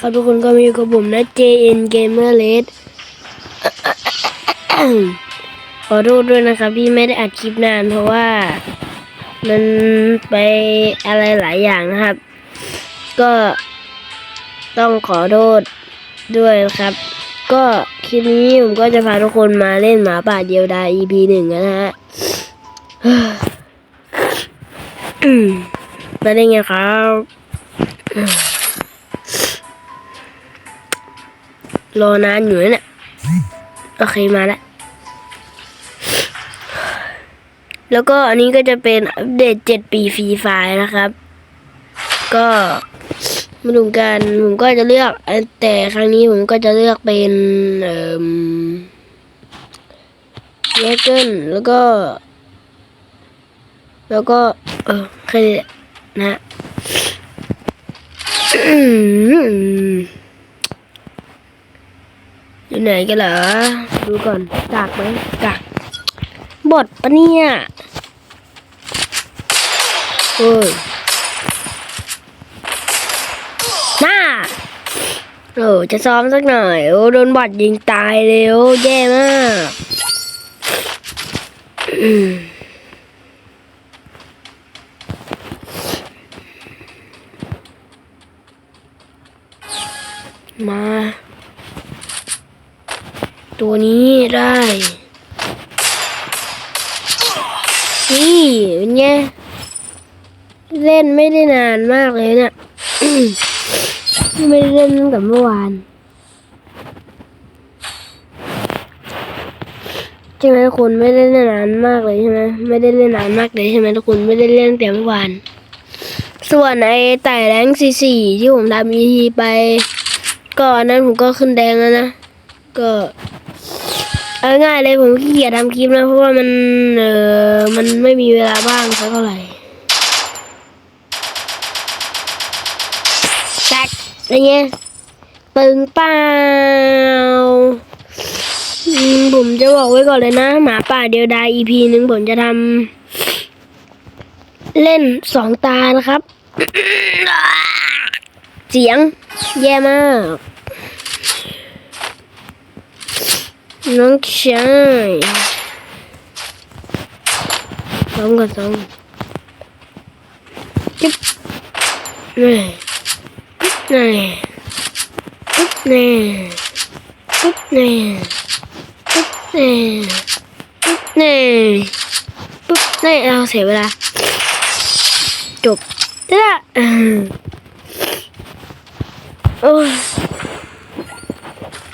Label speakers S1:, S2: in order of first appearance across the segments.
S1: ครับทุกคนก็มีกับผมนะ JN Gamer Red ขอโทษด้วยนะครับที่ไม่ได้อัดคลิปนานเพราะว่ามันไปอะไรหลายอย่างนะครับ ก็ต้องขอโทษด้วยนะครับ ก็คลิปนี้ผมก็จะพาทุกคนมาเล่นหมาป่าเดียวดาย EP หนึ่งนะฮะอืมมาได้ไงครับ รอนานอยู่นะเนี่ยโอเคมาแล้วแล้วก็อันนี้ก็จะเป็นอัปเดตเจ็ดปีฟรีไฟนะครับ ก็มาดูกันผมก็จะเลือก แต่ครั้งนี้ผมก็จะเลือกเป็นเอ่อเลเกิลแล้วก็ แล้วก็ เออแค่นี้นะ อยู่ไหนกันเหรอ ดูก่อนกากไหมกากบดปะเนี่ยเฮ้ยหน้าโอ้จะซ้อมสักหน่อย โอ้โดนบอดยิงตายเลยโอ้แย่มากอืมมา ตัว นี้ได้ นี่เป็นไงเล่นไม่ได้นานมากเลยเนะี่ยไม่ได้เล่นตั้งแต่เมื่อวานใช่ไหมทุกคนไม่ได้เล่นนานมากเลยใช่ไหมไม่ได้เล่นนานมากเลยใช่ไหมทุกคนไม่ได้เล่นตั้งแต่เมื่อวาน ส่วนไอ้ไต่แรงสี่สี่ที่ผมทำ EP ไปก่อนนั้นผมก็ขึ้นแดงแล้วนะก็ เอาง่ายเลยผมขี้เกียจทำคลิปนะเพราะว่ามันเออมันไม่มีเวลาบ้างสักเท่าไหร่แตกอะไรเงี้ยตึงเปล่าผมจะบอกไว้ก่อนเลยนะ หมาป่าเดียวดาย EP หนึ่งผมจะทำเล่นสองตานะครับ เสียงแย่มาก น้องชายซ้อมกับซ้อมจิ๊บนี่นี่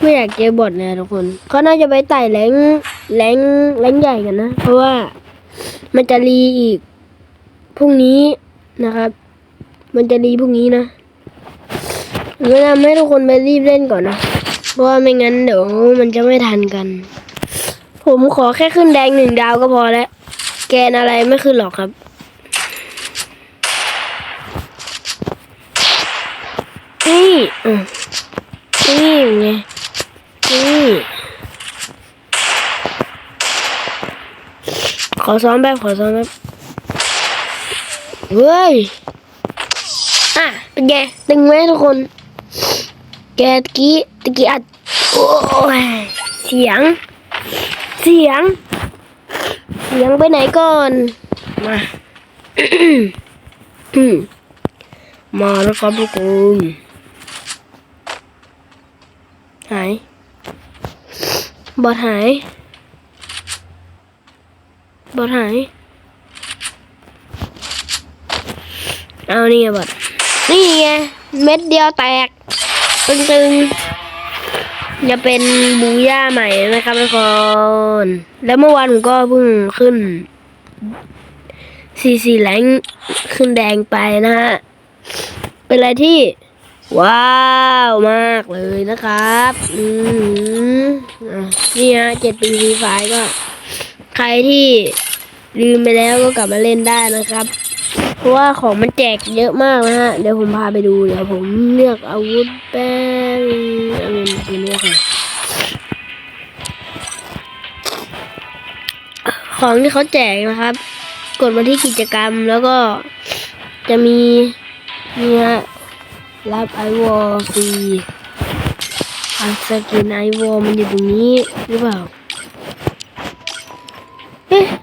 S1: ไม่อยากเจอบทเลยทุกคนเขาน่าจะไปไต่แรงแรงแรงใหญ่กันนะ เพราะว่ามันจะรีอีกพรุ่งนี้นะครับ มันจะรีพรุ่งนี้นะก็ทำให้ทุกคนไปรีบเล่นก่อนนะ เพราะว่าไม่งั้นเดี๋ยวมันจะไม่ทันกัน ผมขอแค่ขึ้นแดงหนึ่งดาวก็พอแล้ว แกนอะไรไม่ขึ้นหรอกครับนี่อืมนี่ไง นี่ ขอซ้อมแบบขอซ้อมแบบเฮ้ย อะ เป็นไงตึงไหมทุกคน แกตะกี้ตะกี้อัด โอ้ย เสียง เสียง เสียงไปไหนก่อน มามาแล้วครับทุกคนหาย บอดหาย บอดหาย เอานี่ไงบอดนี่ไงเม็ดเดียวแตก ตึงๆจะเป็นบูย่าใหม่นะครับทุกคน แล้วเมื่อวานผมก็เพิ่งขึ้นซีซีแรงขึ้นแดงไปนะฮะ เป็นอะไรที่ ว้าวมากเลยนะครับ อืมอะนี่ฮะเจ็ดปีฟรีไฟก็ ใครที่ลืมไปแล้วก็กลับมาเล่นได้นะครับ เพราะว่าของมันแจกเยอะมากนะฮะ เดี๋ยวผมพาไปดู เดี๋ยวผมเลือกอาวุธแป้งอะไรตัวนี้ค่ะของที่เขาแจกนะครับ กดมาที่กิจกรรมแล้วก็จะมีนี่ฮะรับไอวอลฟรีอันสกินไอวอลมันอยู่ตรงนี้หรือเปล่า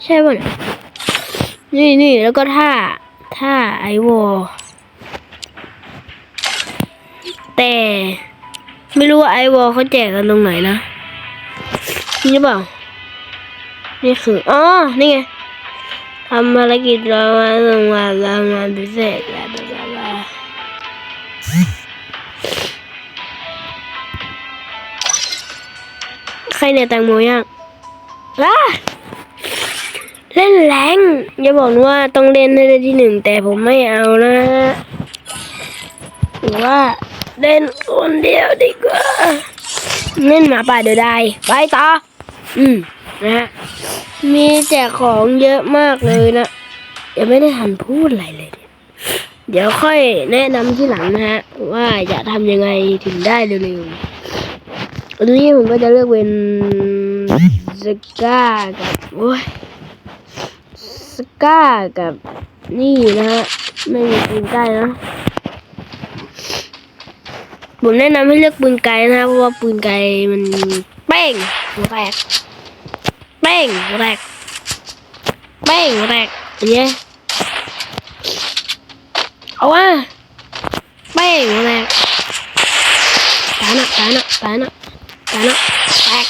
S1: ช่ป่ะนี่นี่แล้วก็ท่าท่าไอวอลแต่ไม่รู้ว่าไอวอลเขาแจกกันตรงไหนนะนี่หรือเปล่านี่คืออ๋อนี่ไงทำภารกิจรางวัลรางวัลรางวัลพิเศษอะไรแบบนี้ใครเนี่ยแตงโมย่างอ้า เล่นแรงอย่าบอกว่าต้องเล่นให้ได้ที่หนึ่งแต่ผมไม่เอานะหรือว่าเล่นคนเดียวดีกว่าเล่นหมาป่าเดี๋ยวได้ไปต่ออืมนะฮะมีแจกของเยอะมากเลยนะยังไม่ได้ทันพูดอะไรเลยเนี่ยเดี๋ยวค่อยแนะนำที่หลังนะฮะ ว่าจะทำยังไงถึงได้เร็วๆวันนี้ผมก็จะเลือกเป็นสก้ากับโอ้ย สก้ากับนี่นะฮะไม่มีปืนใกล้นะผมแนะนำให้เลือกปืนไกลนะเพราะว่าปืนไกลมันเป้งหัวแตกเป้งแรกเป้งแรกอย่างเงี้ยเอาว่าเป้งแรกตายนะตายนะตายนะตายนะแตก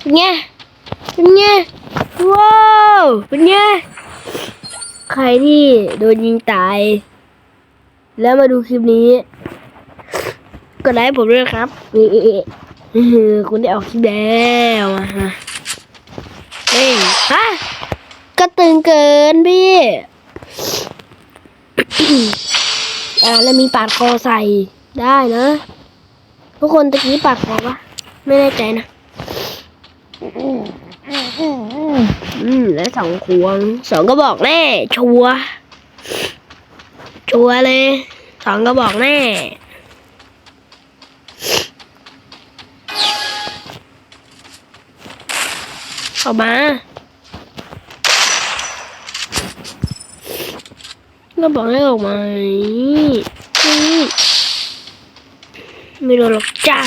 S1: เป็นไงเป็นไง ว้าวเป็นไงใครที่โดนยิงตาย แล้วมาดูคลิปนี้ก็ได้ผมด้วยครับนี่คุณได้ออกคลิปแล้วฮะเอ้ยฮะก็ตึงเกินพี่อ่าแล้วมีปาดคอใส่ได้นะทุกคนตะกี้ปาดคอปะไม่แน่ใจนะ อืมแล้วสองควงสองก็บอกแน่ชัวชัวเลยสองก็บอกแน่ออกมาก็บอกให้ออกมาไม่โดนหรอกจ้า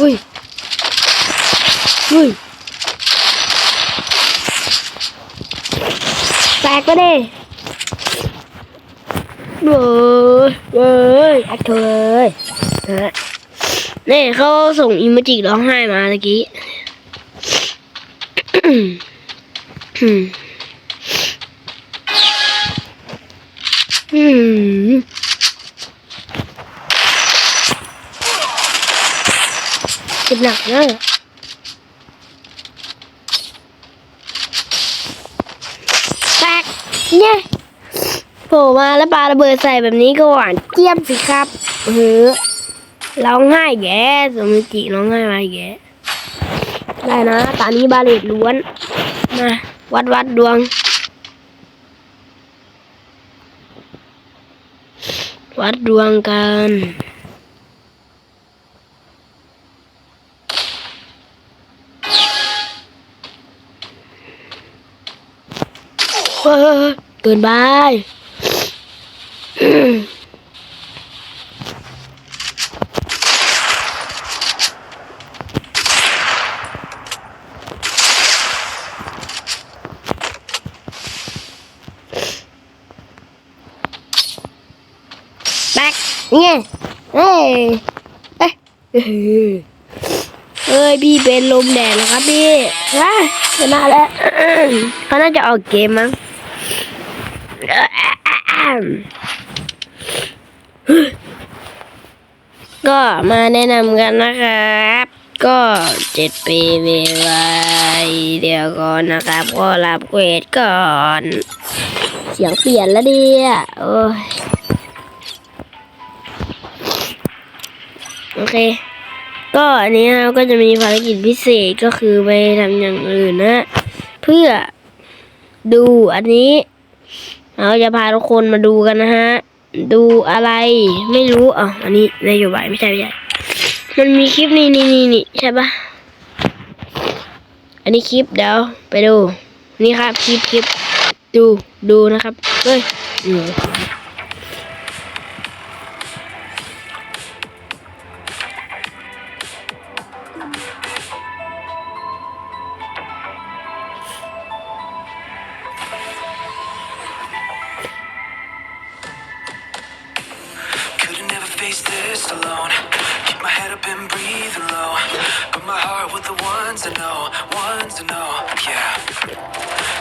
S1: อุ้ยอุ้ยแตกไปดิเว้ยเว้ยอัดเธอเลยนะนี่เขาส่งอิมจิร้องไห้มาเมื่อกี้อืมอืม เจ็บหนักนะแตกเนี่ยโผล่มาแล้วปลาระเบิดใส่แบบนี้ก็หวานเจี๊ยบสิครับเออร้องไห้แกสมิจิร้องไห้มาแกได้นะ ตอนนี้บาเลตล้วน มา วัดวัดดวง วัดดวงกัน เกินไปอืมแบกนี่ไงเอ้ยเอ้ยเอ้ยเอ้ยพี่เป็นลมแดดแล้วครับพี่ฮะชนะแล้วเขาน่าจะออกเกมมั้ง ก็มาแนะนำกันนะครับ ก็เจ็ดปีมีไวเดี๋ยวก่อนนะครับ ก็รับเกรดก่อน เสียงเปลี่ยนแล้วดิอะโอ้ยโอเค ก็อันนี้เราก็จะมีภารกิจพิเศษก็คือไปทำอย่างอื่นนะ เพื่อดูอันนี้ เราจะพาทุกคนมาดูกันนะฮะ ดูอะไรไม่รู้อะอันนี้นโยบายไม่ใช่ไม่ใช่มันมีคลิปนี้นี่นี่นี่ใช่ปะอันนี้คลิปเดี๋ยวไปดู นี่ครับคลิปคลิปดูดูนะครับเฮ้ย
S2: up breathing low. Put my heart with the ones I know, ones I know, yeah.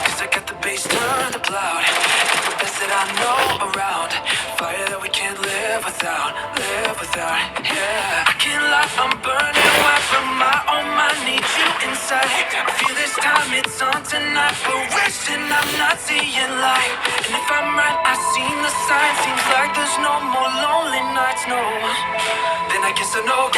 S2: Cause I got the bass, turn the cloud. It's the best that I know around. Fire that we can't live without, live without, yeah. I can't lie, I'm burning white from my own mind. Need you inside. I feel this time it's on tonight. But wishing I'm not seeing light. And if I'm right, I've seen the signs. Seems like there's no more lonely nights, no. Then I guess I know.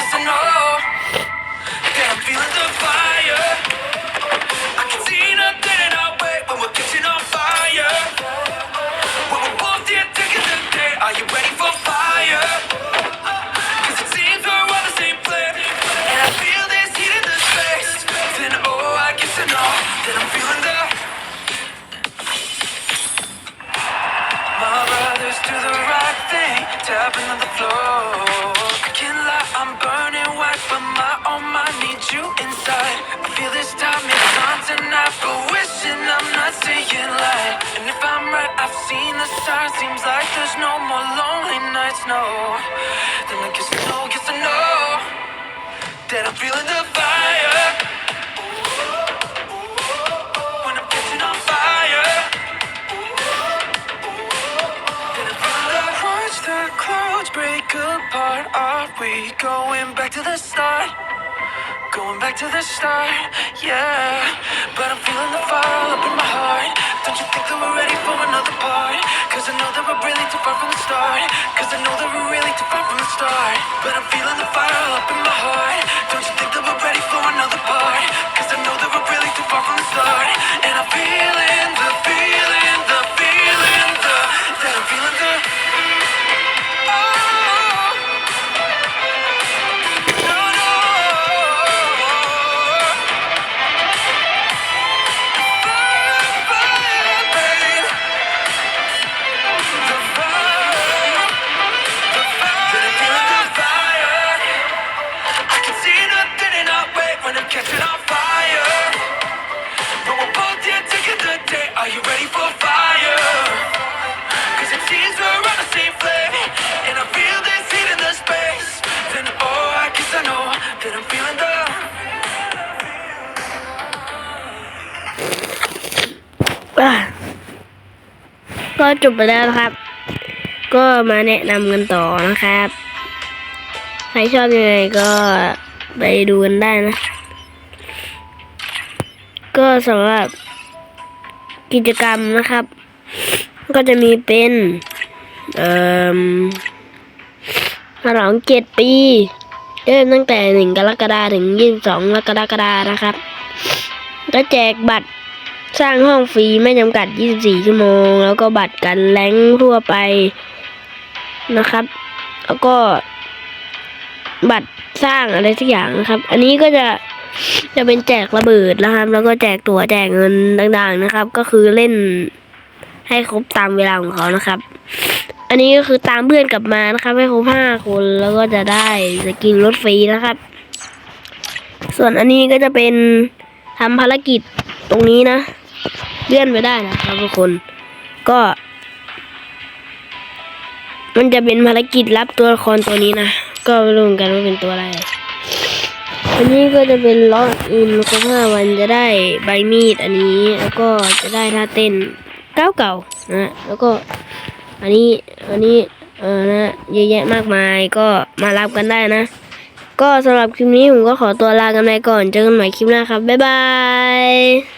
S2: My brothers do the right thing, tapping on the floor. Can't lie, I'm burning white, but my oh own mind needs you inside. I feel this time it's on tonight, but wishing I'm not seeing light. And if I'm right, I've seen the signs. Seems like there's no more lonely nights, no. Then I guess I know, guess I know that I'm feeling the fire. Are we going back to the start? Going back to the start, yeah. But I'm feeling the fire all up in my heart. Don't you think that we're ready for another part? Cause I know that we're really too far from the start. Cause I know that we're really too far from the start. But I'm feeling the fire all up in my heart. Don't you think that we're ready for another part? Cause I know that we're really too
S1: ก็จบไปแล้วนะครับ ก็มาแนะนำกันต่อนะครับ ใครชอบยังไงก็ไปดูกันได้นะ ก็สำหรับกิจกรรมนะครับ ก็จะมีเป็นเอ่อฉลองเจ็ดปีเริ่มตั้งแต่หนึ่งกรกฎาคมถึงยี่สิบสองกรกฎาคมนะครับก็แจกบัตร สร้างห้องฟรีไม่จำกัด 24 ชั่วโมง แล้วก็บัตรกันแรงทั่วไปนะครับ แล้วก็ บัตรสร้างอะไรสักอย่างนะครับ อันนี้ก็จะจะเป็นแจกระเบิดนะครับ แล้วก็แจกตั๋วแจกเงินต่างๆนะครับ ก็คือเล่นให้ครบตามเวลาของเขานะครับ อันนี้ก็คือตามเพื่อนกลับมานะครับ ให้ครบห้าคนแล้วก็จะได้สกินรถฟรีนะครับ ส่วนอันนี้ก็จะเป็นทำภารกิจ ตรงนี้นะเลื่อนไปได้นะครับทุกคน ก็ มันจะเป็นภารกิจรับตัวละครตัวนี้นะก็ไม่รู้เหมือนกันว่าเป็นตัวอะไรอันนี้ก็จะเป็นล็อกอินครบห้าวันจะได้ใบมีดอันนี้ แล้วก็จะได้ท่าเต้นเก่านะแล้วก็อันนี้อันนี้เออนะเยอะแยะมากมายก็มารับกันได้นะ ก็สำหรับคลิปนี้ผมก็ขอตัวลากันไปก่อนเจอกันใหม่คลิปหน้าครับ บ๊ายบาย